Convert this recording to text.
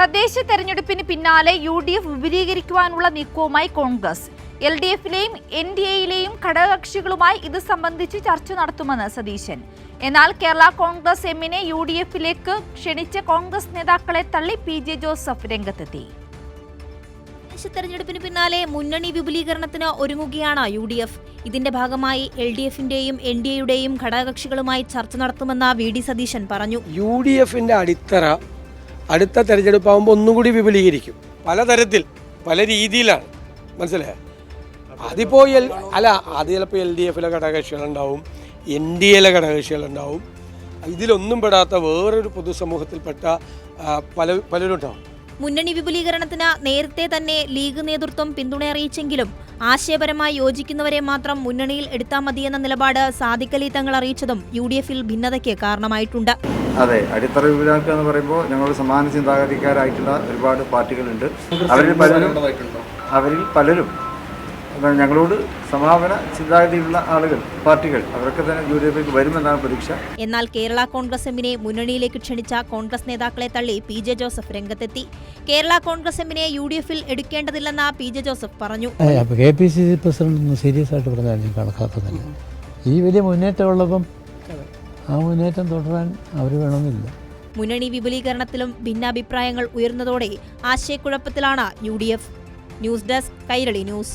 തദ്ദേശ തെരഞ്ഞെടുപ്പിന് പിന്നാലെ യു ഡി എഫ് വിപുലീകരിക്കുവാനുള്ള നീക്കവുമായി കോൺഗ്രസ്. എൽ ഡി എഫിലെയും എൻ ഡി എയിലെയും ഘടകകക്ഷികളുമായി ഇത് സംബന്ധിച്ച് ചർച്ച നടത്തുമെന്ന് സതീശൻ. എന്നാൽ കേരള കോൺഗ്രസ് എമ്മിനെ യു ഡി എഫിലേക്ക് ക്ഷണിച്ച കോൺഗ്രസ് നേതാക്കളെ തള്ളി പി ജെ ജോസഫ് രംഗത്തെത്തി. തദ്ദേശ തെരഞ്ഞെടുപ്പിന് പിന്നാലെ മുന്നണി വിപുലീകരണത്തിന് ഒരുങ്ങുകയാണ് യു ഡി എഫ് ഇതിന്റെ ഭാഗമായി എൽ ഡി എഫിന്റെയും എൻ ഡി എയുടെയും ഘടകകക്ഷികളുമായി ചർച്ച നടത്തുമെന്ന് വി ഡി സതീശൻ പറഞ്ഞു. യു ഡി എഫിന്റെ അടിത്തറ അടുത്ത തെരഞ്ഞെടുപ്പാകുമ്പോൾ ഒന്നും കൂടി വിപുലീകരിക്കും. പലതരത്തിൽ പല രീതിയിലാണ്. മനസ്സിലായോ? അതിപ്പോൾ എൽ അല്ല അത് ചിലപ്പോൾ എൽ ഡി എഫിലെ ഘടകകക്ഷികളുണ്ടാവും എൻ ഡി എയിലെ ഘടകകക്ഷികളുണ്ടാവും. ഇതിലൊന്നും പെടാത്ത വേറൊരു പൊതുസമൂഹത്തിൽപ്പെട്ട പല പലരുണ്ടാവും. മുന്നണി വിപുലീകരണത്തിന് നേരത്തെ തന്നെ ലീഗ് നേതൃത്വം പിന്തുണ അറിയിച്ചെങ്കിലും ആശയപരമായി യോജിക്കുന്നവരെ മാത്രം മുന്നണിയിൽ എടുത്താൽ മതിയെന്ന നിലപാട് സാദിഖലി തങ്ങൾ അറിയിച്ചതും യു ഡി എഫിൽ ഭിന്നതയ്ക്ക് കാരണമായിട്ടുണ്ട്. അതെ അടിത്തറ വിപുലാക്കുക എന്ന് പറയുമ്പോൾ ഞങ്ങൾ സമാന ചിന്താഗതിക്കാരായിട്ടുള്ള ഒരുപാട് പാർട്ടികളുണ്ട്. അവരിൽ പലരും അവരിൽ പലരും ഞങ്ങളോട് സമാപന ചിന്താഗതിയുള്ള ആളുകൾ പാർട്ടികൾ അവരൊക്കെ തന്നെ യു ഡി എഫിലേക്ക് വരുമെന്നാണ് പ്രതീക്ഷ. എന്നാൽ കേരള കോൺഗ്രസ് എമ്മിനെ മുന്നണിയിലേക്ക് ക്ഷണിച്ച കോൺഗ്രസ് നേതാക്കളെ തള്ളി പി ജെ ജോസഫ് രംഗത്തെത്തി. കേരള കോൺഗ്രസ് എമ്മിനെ യു ഡി എഫിൽ എടുക്കേണ്ടതില്ലെന്ന് പി ജെ ജോസഫ് പറഞ്ഞു. K P C C president serious ആയിട്ട് പറഞ്ഞാൽ ഞാൻ കണക്കാക്കുന്നില്ല ഈ വലിയ മുന്നേറ്റമുള്ളപ്പം ആ മുന്നേറ്റം തുടരാൻ അവർ വേണമെന്നില്ല. മുന്നണി വിപുലീകരണത്തിലും ഭിന്നാഭിപ്രായങ്ങൾ ഉയർന്നതോടെ ആശയക്കുഴപ്പത്തിലാണ് U D F. News desk Kairali news.